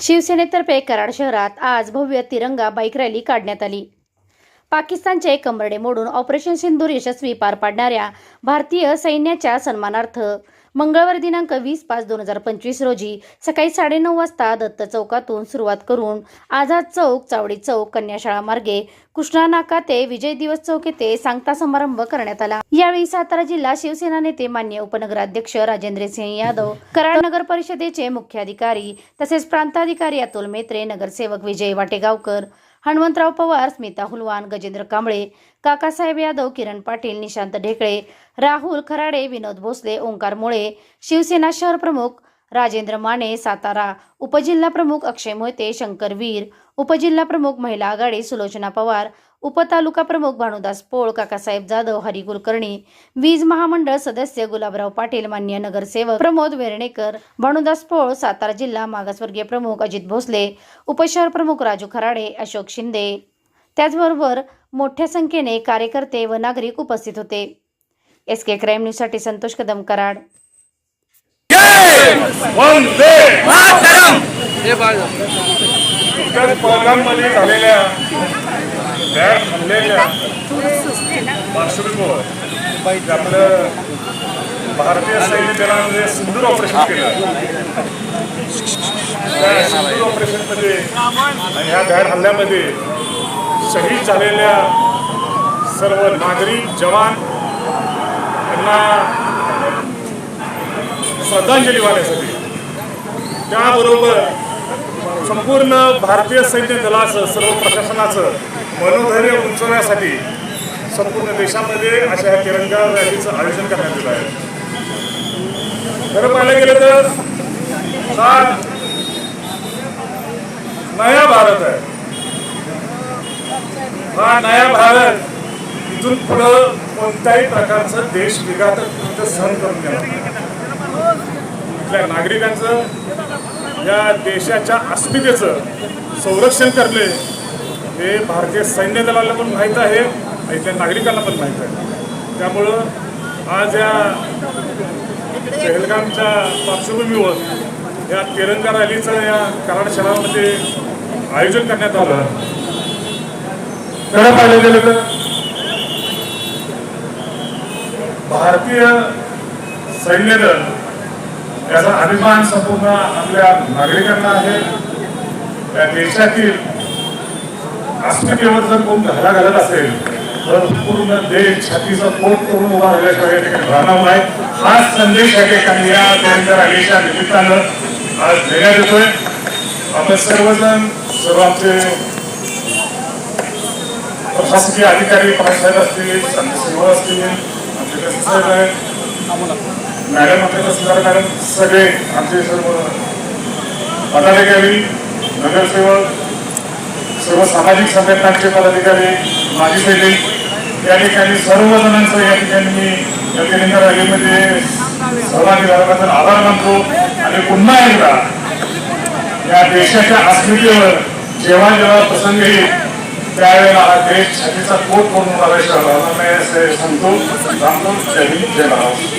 शिवसेनेतर्फे कराड शहरात आज भव्य तिरंगा बाईक रॅली काढण्यात आली. पाकिस्तानचे कंबरडे मोडून ऑपरेशन सिंदूर यशस्वी पार पाडणाऱ्या भारतीय सैन्याच्या सन्मानार्थ मंगळवार दिनांक वीस पाच दोन हजार पंचवीस रोजी सकाळी साडेनऊ वाजता दत्त चौकातून सुरुवात करून आझाद चौक चावडी चौक कन्याशाळा मार्गे कृष्णा नाका ते विजय दिवस चौक येथे सांगता समारंभ करण्यात आला. यावेळी सातारा जिल्हा शिवसेना नेते मान्य उपनगराध्यक्ष राजेंद्र सिंह यादव कराड नगर परिषदेचे मुख्याधिकारी तसेच प्रांताधिकारी अतुल मेत्रे नगरसेवक विजय वाटेगावकर हनुमंतराव पवार स्मिता हुलवान गजेंद्र कांबळे काकासाहेब यादव किरण पाटील निशांत ढेकळे राहुल खराडे विनोद भोसले ओंकार मुळे शिवसेना शहर प्रमुख राजेंद्र माने सातारा उपजिल्हा प्रमुख अक्षय मोहिते शंकर वीर उपजिल्हा प्रमुख महिला आघाडी सुलोचना पवार उपतालुका प्रमुख भानुदास पोळ काकासाहेब जाधव हरी कुलकर्णी वीज महामंडळ सदस्य गुलाबराव पाटील मान्य नगरसेवक प्रमोद वेर्णेकर भानुदास पोळ सातारा जिल्हा मागासवर्गीय प्रमुख अजित भोसले उपशहर प्रमुख राजू खराडे अशोक शिंदे. त्याचबरोबर मोठ्या संख्येने कार्यकर्ते व नागरिक उपस्थित होते. एस के क्राईम न्यूजसाठी संतोष कदम कराड पहलगाममध्ये झालेल्या बॅग हल्लेल्या पार्श्वभूमीवर आपलं भारतीय सैन्य दलाने सिंदूर ऑपरेशन केलं. त्या सिंदूर ऑपरेशनमध्ये आणि ह्या बॅड हल्ल्यामध्ये शहीद झालेल्या सर्व नागरिक जवान यांना श्रद्धांजली वाहण्यासाठी त्याबरोबर संपूर्ण भारतीय सैन्य दलाचं सर्व प्रशासनाचं मनोधैर्य उंचवण्यासाठी संपूर्ण देशामध्ये अशा ह्या तिरंगा रॅलीचं आयोजन करण्यात आलं आहे. खरं पाहायला गेलं तर हा नया भारत आहे. हा नया भारत इथून पुढं कोणत्याही प्रकारचं देश विघातक सहन करून घेणार नाही. आपल्या नागरिकांचं या देशाच्या अस्मितेचं संरक्षण करणे हे भारतीय सैन्य दलाला पण माहीत आहे इथल्या नागरिकांना पण माहीत आहे. त्यामुळं आज या पहलगामच्या पार्श्वभूमीवर या तिरंगा रॅलीचं या कराड शहरामध्ये आयोजन करण्यात आलं खरं पाहिलं गेलं तर भारतीय सैन्य दल त्याचा अभिमान संपूर्ण आपल्या नागरिकांना आहे. त्या देशातील अस्मितेवर जर कोण घाला घालत असेल तर पूर्ण देश छातीचा पोट करून उभा राहिल्याशिवाय राहणार नाही. हाच संदेश या ठिकाणी या त्यांच्या रॅलीच्या निमित्तानं आज देण्यात येतोय. आपण सर्वजण सर्व आमचे प्रशासकीय अधिकारी साहेब असतील सेवा असतील आमचे साहेब आहेत? मॅडम आपल्या तहसीलदार मॅडम? सगळे आमचे सर्व पदाधिकारी नगरसेवक सर्व सामाजिक संघटनांचे पदाधिकारी माजी सैनिक या ठिकाणी सर्व जणांचं या ठिकाणी मी या तिरंगा रॅलीमध्ये सहभागी झाल्याबद्दल आभार मानतो. आणि पुन्हा एकदा या देशाच्या अस्मितेवर जेव्हा जेव्हा प्रसंग येईल त्यावेळेला हा देश छातीचा पोट करून मला राहणार नाही असे सांगतो. थांबतो जय हिंद. जय महाराज